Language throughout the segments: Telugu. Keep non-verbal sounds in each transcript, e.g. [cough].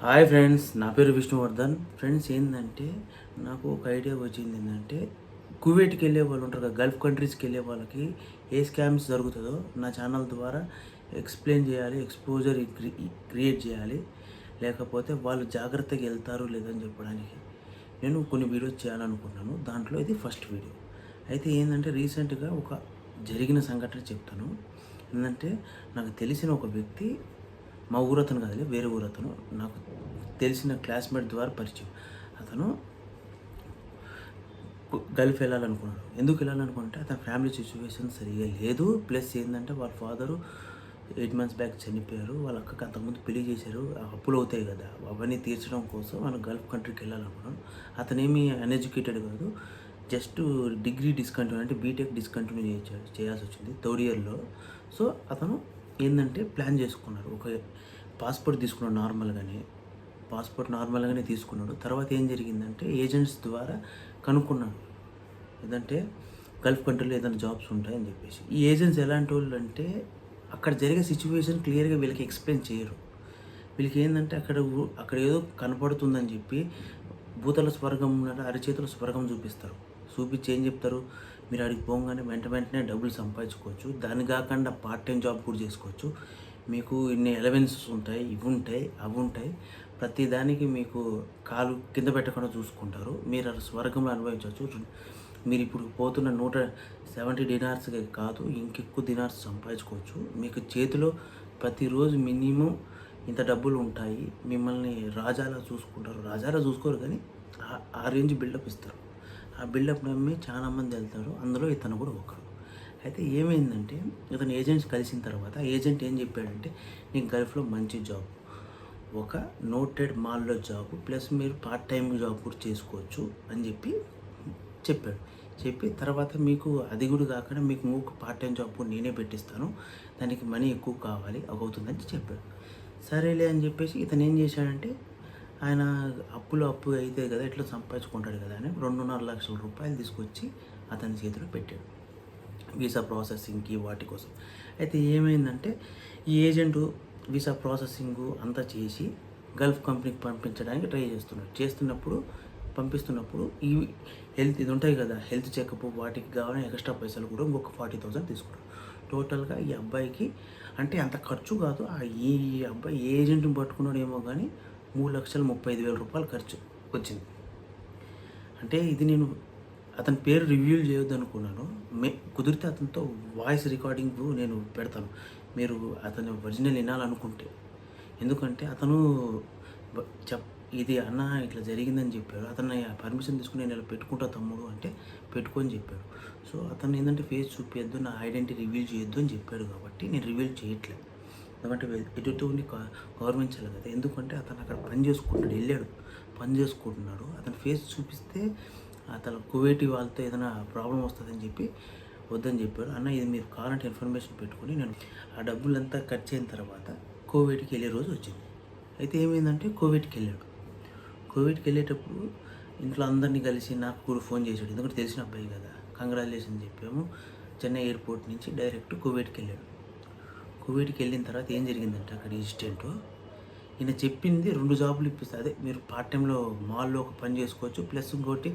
హాయ్ ఫ్రెండ్స్ నా పేరు విష్ణువర్ధన్. ఫ్రెండ్స్ ఏంటంటే నాకు ఒక ఐడియా వచ్చింది ఏంటంటే కువైట్కి వెళ్ళే వాళ్ళు ఉంటారు కదా గల్ఫ్ కంట్రీస్కి వెళ్ళే వాళ్ళకి ఏ స్కామ్స్ జరుగుతుందో నా ఛానల్ ద్వారా ఎక్స్ప్లెయిన్ చేయాలి ఎక్స్పోజర్ క్రియేట్ చేయాలి. లేకపోతే వాళ్ళు జాగ్రత్తగా వెళ్తారు లేదని చెప్పడానికి నేను కొన్ని వీడియోస్ చేయాలనుకున్నాను దాంట్లో ఇది ఫస్ట్ వీడియో. అయితే ఏంటంటే రీసెంట్గా ఒక జరిగిన సంఘటన చెప్తాను. ఏంటంటే నాకు తెలిసిన ఒక వ్యక్తి మా ఊరతను కాదు వేరే ఊరతను. నాకు తెలిసిన క్లాస్మేట్ ద్వారా పరిచయం. అతను గల్ఫ్ వెళ్ళాలనుకున్నాడు. ఎందుకు వెళ్ళాలనుకుంటే అతని ఫ్యామిలీ సిచ్యువేషన్ సరిగా లేదు. ప్లస్ ఏంటంటే వాళ్ళ ఫాదరు ఎయిట్ మంత్స్ బ్యాక్ చనిపోయారు. వాళ్ళ అక్కకి అంతకుముందు పెళ్ళి చేశారు. అప్పులు అవుతాయి కదా. అవన్నీ తీర్చడం కోసం మనం గల్ఫ్ కంట్రీకి వెళ్ళాలనుకున్నాను అతనేమి అన్ఎడ్యుకేటెడ్ కాదు. జస్ట్ డిగ్రీ డిస్కంటిన్యూ అంటే బీటెక్ డిస్కంటిన్యూ చేయాల్సి వచ్చింది. థర్డ్ ఇయర్లో. సో అతను ఏంటంటే ప్లాన్ చేసుకున్నారు. ఒక పాస్పోర్ట్ తీసుకున్నాడు నార్మల్గానే. పాస్పోర్ట్ నార్మల్గానే తీసుకున్నాడు. తర్వాత ఏం జరిగిందంటే ఏజెంట్స్ ద్వారా కనుక్కున్నాడు. ఏదంటే గల్ఫ్ కంట్రీలో ఏదైనా జాబ్స్ ఉంటాయని చెప్పేసి. ఈ ఏజెంట్స్ ఎలాంటి వాళ్ళు అంటే అక్కడ జరిగే సిచ్యువేషన్ క్లియర్గా వీళ్ళకి ఎక్స్ప్లెయిన్ చేయరు. వీళ్ళకి ఏంటంటే అక్కడ అక్కడ ఏదో కనపడుతుందని చెప్పి భూతల స్వర్గం అరచేతుల స్వర్గం చూపిస్తారు. చూపించి ఏం చెప్తారు? మీరు అడిగి పోగానే వెంట వెంటనే డబ్బులు సంపాదించుకోవచ్చు. దాని కాకుండా పార్ట్ టైం జాబ్ కూడా చేసుకోవచ్చు. మీకు ఇన్ని ఎలవెన్సెస్ ఉంటాయి ఇవి ఉంటాయి అవి ఉంటాయి. ప్రతి దానికి మీకు కాలు కింద పెట్టకుండా చూసుకుంటారు. మీరు స్వర్గంలో అనుభవించవచ్చు. మీరు ఇప్పుడు పోతున్న నూట సెవెంటీ డినార్స్కి కాదు ఇంకెక్కువ డినార్స్ సంపాదించుకోవచ్చు. మీకు చేతిలో ప్రతిరోజు మినిమం ఇంత డబ్బులు ఉంటాయి. మిమ్మల్ని రాజాలా చూసుకుంటారు. రాజాలా చూసుకోరు కానీ ఆ రేంజ్ బిల్డప్ ఇస్తారు. ఆ బిల్డప్ నమ్మి చాలా మంది వెళ్తారు. అందులో ఇతను కూడా ఒకడు. అయితే ఏమైందంటే ఇతను ఏజెంట్స్ కలిసిన తర్వాత ఏజెంట్ ఏం చెప్పాడంటే నీకు గల్ఫ్లో మంచి జాబ్ ఒక నోటెడ్ మాల్లో జాబ్ ప్లస్ మీరు పార్ట్ టైం జాబ్ కూడా చేసుకోవచ్చు అని చెప్పి చెప్పాడు. చెప్పి తర్వాత మీకు అది కూడా కాకుండా మీకు ఇంకొక పార్ట్ టైం జాబ్ కూడా నేనే పెట్టిస్తాను. దానికి మనీ ఎక్కువ కావాలి అవుతుందని చెప్పాడు. సరేలే అని చెప్పేసి ఇతను ఏం చేశాడంటే ఆయన అప్పులు అప్పు అయితే కదా ఎట్లా సంపాదించుకుంటాడు కదా అని రెండున్నర లక్షల రూపాయలు తీసుకొచ్చి అతని చేతిలో పెట్టాడు. వీసా ప్రాసెసింగ్కి వాటి కోసం. అయితే ఏమైందంటే ఈ ఏజెంటు వీసా ప్రాసెసింగ్ అంతా చేసి గల్ఫ్ కంపెనీకి పంపించడానికి ట్రై చేస్తున్నాడు. చేస్తున్నప్పుడు పంపిస్తున్నప్పుడు ఈ హెల్త్ ఇది ఉంటాయి కదా హెల్త్ చెకప్ వాటికి కావాలని ఎక్స్ట్రా పైసలు కూడా ఇంకొక ఫార్టీ థౌసండ్ తీసుకున్నాడు. టోటల్గా ఈ అబ్బాయికి అంటే అంత ఖర్చు కాదు. ఆ ఈ అబ్బాయి ఏజెంట్ని పట్టుకున్నాడేమో కానీ మూడు లక్షల ముప్పై ఐదు వేల రూపాయలు ఖర్చు వచ్చింది. అంటే ఇది నేను అతని పేరు రివ్యూ చేయొద్దు అనుకున్నాను మే కుదిరితే అతనితో వాయిస్ రికార్డింగ్ నేను పెడతాను. మీరు అతని ఒరిజినల్ వినాలనుకుంటే. ఎందుకంటే అతను చెప్ ఇది అన్న ఇట్లా జరిగిందని చెప్పాడు. అతను పర్మిషన్ తీసుకుని నేను ఇలా పెట్టుకుంటా తమ్ముడు అంటే పెట్టుకొని చెప్పాడు. సో అతను ఏంటంటే ఫేస్ చూపించద్దు నా ఐడెంటిటీ రివీల్ చేయొద్దు అని చెప్పాడు కాబట్టి నేను రివీల్ చేయట్లేదు ఎందుకంటే ఎదుటిని గౌరవించాలి కదా. ఎందుకంటే అతను అక్కడ పని చేసుకుంటాడు వెళ్ళాడు. పని చేసుకుంటున్నాడు. అతని ఫేస్ చూపిస్తే అతను కువేటి వాళ్ళతో ఏదైనా ప్రాబ్లం వస్తుందని చెప్పి వద్దని చెప్పాడు. అన్న ఇది మీరు కావాలంటే ఇన్ఫర్మేషన్ పెట్టుకొని నేను ఆ డబ్బులంతా ఖర్చు అయిన తర్వాత కోవిడ్కి వెళ్ళే రోజు వచ్చింది. అయితే ఏమైందంటే కోవిడ్కి వెళ్ళాడు. కోవిడ్కి వెళ్ళేటప్పుడు ఇంట్లో అందరినీ కలిసి నాకు కూడా ఫోన్ చేశాడు. ఎందుకంటే తెలిసిన అబ్బాయి కదా. కంగ్రాచులేషన్ చెప్పాము. చెన్నై ఎయిర్పోర్ట్ నుంచి డైరెక్ట్ కోవిడ్కి వెళ్ళాడు. కువైట్కి వెళ్ళిన తర్వాత ఏం జరిగిందంటే అక్కడ ఇన్సిడెంట్. ఈయన చెప్పింది రెండు జాబులు ఇప్పిస్తే. అదే మీరు పార్ట్ టైంలో మాల్లో ఒక పని చేసుకోవచ్చు ప్లస్ ఇంకోటి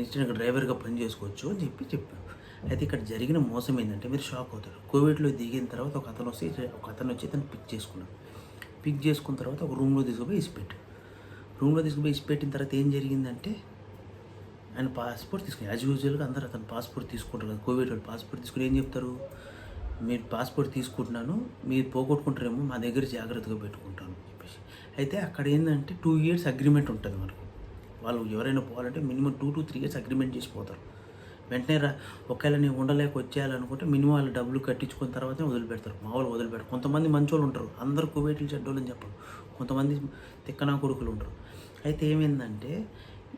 ఇన్సిడెంట్ డ్రైవర్గా పని చేసుకోవచ్చు అని చెప్పి చెప్పాడు అయితే ఇక్కడ జరిగిన మోసం ఏంటంటే మీరు షాక్ అవుతారు. కోవిడ్లో దిగిన తర్వాత ఒక అతను వచ్చి ఒక అతను వచ్చి తను పిక్ చేసుకున్నాడు. పిక్ చేసుకున్న తర్వాత ఒక రూమ్లో తీసుకుపోయి ఇసిపెట్టాడు రూమ్లో తీసుకుపోయి ఇసిపెట్టిన తర్వాత ఏం జరిగిందంటే ఆయన పాస్పోర్ట్ తీసుకుని యాజ్ యూజువల్గా అందరూ అతను పాస్పోర్ట్ తీసుకుంటారు కదా కోవిడ్ వాళ్ళు పాస్పోర్ట్ తీసుకుని ఏం చెప్తారు? మీరు పాస్పోర్ట్ తీసుకుంటున్నాను మీరు పోగొట్టుకుంటారేమో మా దగ్గర జాగ్రత్తగా పెట్టుకుంటాను అని చెప్పేసి. అయితే అక్కడ ఏంటంటే టూ ఇయర్స్ అగ్రిమెంట్ ఉంటుంది మనకు. వాళ్ళు ఎవరైనా పోవాలంటే minimum two to three years agreement చేసి పోతారు. వెంటనే రా ఒకవేళ నేను ఉండలేక వచ్చేయాలనుకుంటే మినిమం వాళ్ళు డబ్బులు కట్టించుకున్న తర్వాతే వదిలిపెడతారు. మామూలు వదిలిపెడతారు. కొంతమంది మంచోళ్ళు ఉంటారు. అందరూ కువైట్లు చెడ్డోళ్ళని అని చెప్పరు. కొంతమంది తిక్కనా కొడుకులు ఉంటారు. అయితే ఏమైందంటే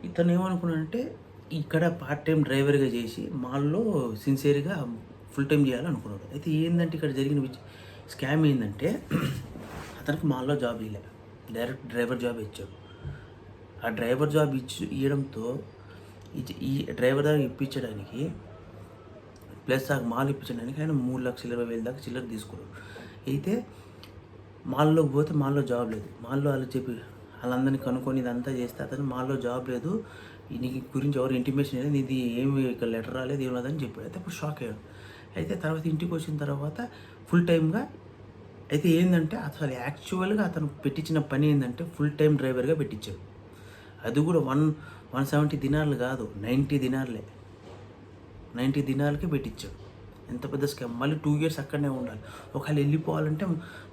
ఇతను ఏమనుకున్నాడంటే ఇక్కడ పార్ట్ టైం డ్రైవర్గా చేసి మాల్లో సిన్సియర్గా ఫుల్ టైం చేయాలనుకున్నాడు. అయితే ఏంటంటే ఇక్కడ జరిగిన స్కామ్ ఏంటంటే [clears throat] అతనికి మాల్లో జాబ్ ఇవ్వలే డైరెక్ట్ డ్రైవర్ జాబ్ ఇచ్చాడు. ఆ డ్రైవర్ జాబ్ ఇచ్చి ఇవ్వడంతో ఇచ్చి- ఈ డ్రైవర్ దాకా ఇప్పించడానికి ప్లస్ ఆ మాల్ ఇప్పించడానికి ఆయన మూడు లక్షల ఇరవై వేల దాకా చిల్లర తీసుకున్నాడు. అయితే మాల్లోకి పోతే మాల్లో జాబ్ లేదు. మాల్లో వాళ్ళు చెప్పి వాళ్ళందరినీ కనుక్కొని ఇదంతా చేస్తే అతను మాల్లో జాబ్ లేదు. నీకు గురించి ఎవరు ఇంటిమేషన్ లేదు ఇది ఏమి ఇక్కడ లెటర్ రాలేదు ఏం లేదని చెప్పాడు. అయితే అప్పుడు షాక్ అయ్యాడు. అయితే తర్వాత ఇంటికి వచ్చిన తర్వాత ఫుల్ టైమ్గా అయితే ఏంటంటే అసలు యాక్చువల్గా అతను పెట్టించిన పని ఏంటంటే ఫుల్ టైం డ్రైవర్గా పెట్టించాడు. అది కూడా వన్ వన్ సెవెంటీ దినార్లు కాదు నైంటీ దినార్లే నైంటీ దినాలకే పెట్టించాడు. ఎంత పెద్ద స్కామ్ మళ్ళీ టూ ఇయర్స్ అక్కడనే ఉండాలి. ఒకవేళ వెళ్ళిపోవాలంటే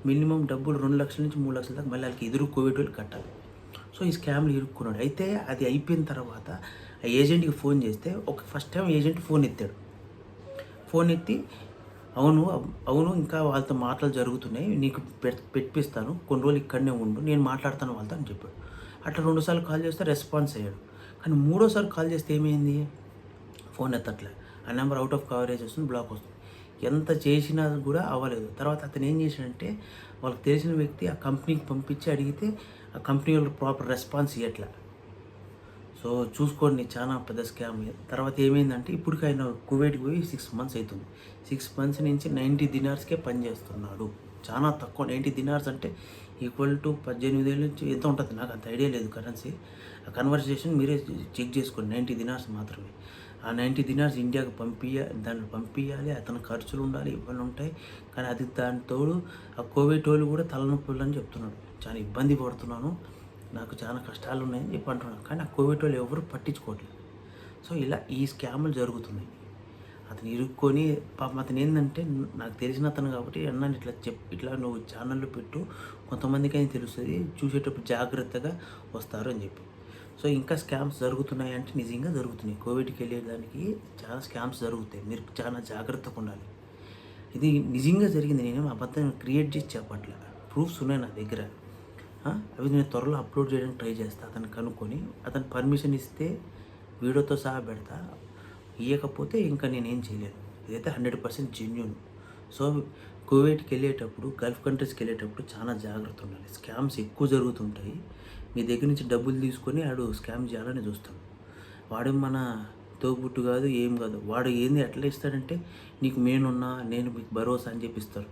మినిమం డబ్బులు రెండు లక్షల నుంచి మూడు లక్షల దాకా మళ్ళీ వాళ్ళకి ఎదురు కోవిడ్ వాళ్ళు కట్టాలి. సో ఈ స్కామ్లు ఇరుక్కున్నాడు. అయితే అది అయిపోయిన తర్వాత ఆ ఏజెంట్కి ఫోన్ చేస్తే ఒక ఫస్ట్ టైం ఏజెంట్ ఫోన్ ఎత్తాడు. ఫోన్ ఎత్తి అవును అవును ఇంకా వాళ్ళతో మాటలు జరుగుతున్నాయి నీకు పెట్ పెట్టిస్తాను కొన్ని రోజులు ఇక్కడనే ఉండు నేను మాట్లాడతాను వాళ్ళతో అని చెప్పాడు. అట్లా రెండుసార్లు కాల్ చేస్తే రెస్పాన్స్ అయ్యాడు. కానీ మూడోసారి కాల్ చేస్తే ఏమైంది? ఫోన్ ఎత్తట్లే. ఆ నెంబర్ అవుట్ ఆఫ్ కవరేజ్ వస్తుంది బ్లాక్ వస్తుంది. ఎంత చేసినా కూడా అవ్వలేదు. తర్వాత అతను ఏం చేశాడంటే వాళ్ళకి తెలిసిన వ్యక్తి ఆ కంపెనీకి పంపించి అడిగితే ఆ కంపెనీ వాళ్ళు ప్రాపర్ రెస్పాన్స్ ఇవ్వట్లే సో చూసుకోండి చాలా పెద్ద స్కామ్ తర్వాత ఏమైందంటే ఇప్పటికి ఆయన కువైట్కి పోయి సిక్స్ మంత్స్ అవుతుంది సిక్స్ మంత్స్ నుంచి నైంటీ దినార్స్కే పనిచేస్తున్నాడు చాలా తక్కువ. నైంటీ దినార్స్ అంటే ఈక్వల్ టు పద్దెనిమిది ఏళ్ళ నుంచి ఎంత ఉంటుంది? నాకు అంత ఐడియా లేదు కరెన్సీ ఆ కన్వర్సేషన్ మీరే చెక్ చేసుకోండి. నైంటీ దినార్స్ మాత్రమే. ఆ నైంటీ దినార్స్ ఇండియాకి పంపించ దాన్ని పంపించాలి అతని ఖర్చులు ఉండాలి ఇవన్నీ ఉంటాయి. కానీ అది దాని తోడు ఆ కోవిడ్ వాళ్ళు కూడా తలనొప్పులు అని చెప్తున్నాడు. చాలా ఇబ్బంది పడుతున్నాను. నాకు చాలా కష్టాలు ఉన్నాయని చెప్పి అంటున్నాను కానీ ఆ కోవిడ్ వాళ్ళు ఎవరు పట్టించుకోవట్లేదు. సో ఇలా ఈ స్కాములు జరుగుతున్నాయి. అతను ఇరుక్కొని పాపం అతను ఏంటంటే నాకు తెలిసిన అతను కాబట్టి అన్నాను ఇట్లా చెప్ ఇట్లా నువ్వు ఛానల్లో పెట్టు కొంతమందికి అయినా తెలుస్తుంది చూసేటప్పుడు జాగ్రత్తగా వస్తారు అని చెప్పి. సో ఇంకా స్కామ్స్ జరుగుతున్నాయి అంటే నిజంగా జరుగుతున్నాయి. కోవిడ్కి వెళ్ళేదానికి చాలా స్కామ్స్ జరుగుతాయి. మీరు చాలా జాగ్రత్తగా ఉండాలి. ఇది నిజంగా జరిగింది. నేను అబద్ధం క్రియేట్ చేసి చెప్పట్లే. ప్రూఫ్స్ ఉన్నాయి నా దగ్గర. అవి నేను త్వరలో అప్లోడ్ చేయడానికి ట్రై చేస్తా. అతను కనుక్కొని అతను పర్మిషన్ ఇస్తే వీడియోతో సహా పెడతా. ఇవ్వకపోతే ఇంకా నేనేం చేయలేను. ఇదైతే హండ్రెడ్ పర్సెంట్ జెన్యున్ సో కువైట్కి వెళ్ళేటప్పుడు గల్ఫ్ కంట్రీస్కి వెళ్ళేటప్పుడు చాలా జాగ్రత్త ఉండాలి. స్కామ్స్ ఎక్కువ జరుగుతుంటాయి. మీ దగ్గర నుంచి డబ్బులు తీసుకొని ఆడు స్కామ్ చేయాలని చూస్తాడు వాడు మన తోబుట్టు కాదు ఏం కాదు. వాడు ఏంది ఎట్లా ఇస్తాడంటే నీకు నేనున్నా నేను మీకు భరోసా అని చెప్పిస్తారు.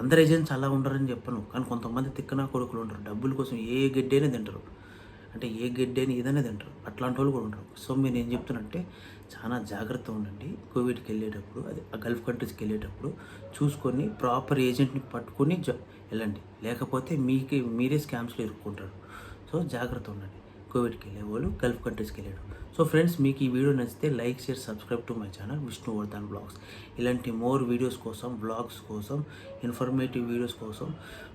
అందరు ఏజెంట్స్ అలా ఉండరని చెప్పను. కానీ కొంతమంది తిక్కనా కొడుకులు ఉంటారు డబ్బుల కోసం ఏ గడ్డైనా తింటారు. అంటే ఏ గడ్డి అని ఏదైనా తింటారు. అట్లాంటి వాళ్ళు కూడా ఉంటారు సో మీరు ఏం చెప్తున్నంటే చాలా జాగ్రత్త ఉండండి. కోవిడ్కి వెళ్ళేటప్పుడు అది ఆ గల్ఫ్ కంట్రీస్కి వెళ్ళేటప్పుడు చూసుకొని ప్రాపర్ ఏజెంట్ని పట్టుకొని జ వెళ్ళండి. లేకపోతే మీకే మీరే స్కామ్స్లో ఇరుక్కుంటారు. సో జాగ్రత్త ఉండండి. కోవిడ్కి వెళ్ళే వాళ్ళు గల్ఫ్ కంట్రీస్కి వెళ్ళాడు సో ఫ్రెండ్స్ మీకు ఈ వీడియో నచ్చితే like share subscribe to my channel Vishnuvardhan vlogs. ఇలాంటి మోర్ వీడియోస్ కోసం బ్లాగ్స్ కోసం ఇన్ఫర్మేటివ్ వీడియోస్ కోసం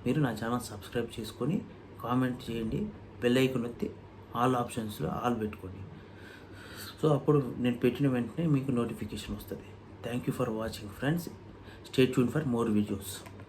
మీరు నా ఛానల్ సబ్స్క్రైబ్ చేసుకొని కామెంట్ చేయండి. బెల్ ఐకన్ నొత్తి ఆల్ ఆప్షన్స్లో ఆల్ పెట్టుకోండి. సో అప్పుడు నేను పెట్టిన వెంటనే మీకు నోటిఫికేషన్ వస్తుంది. Thank you for watching friends. Stay tune for more videos.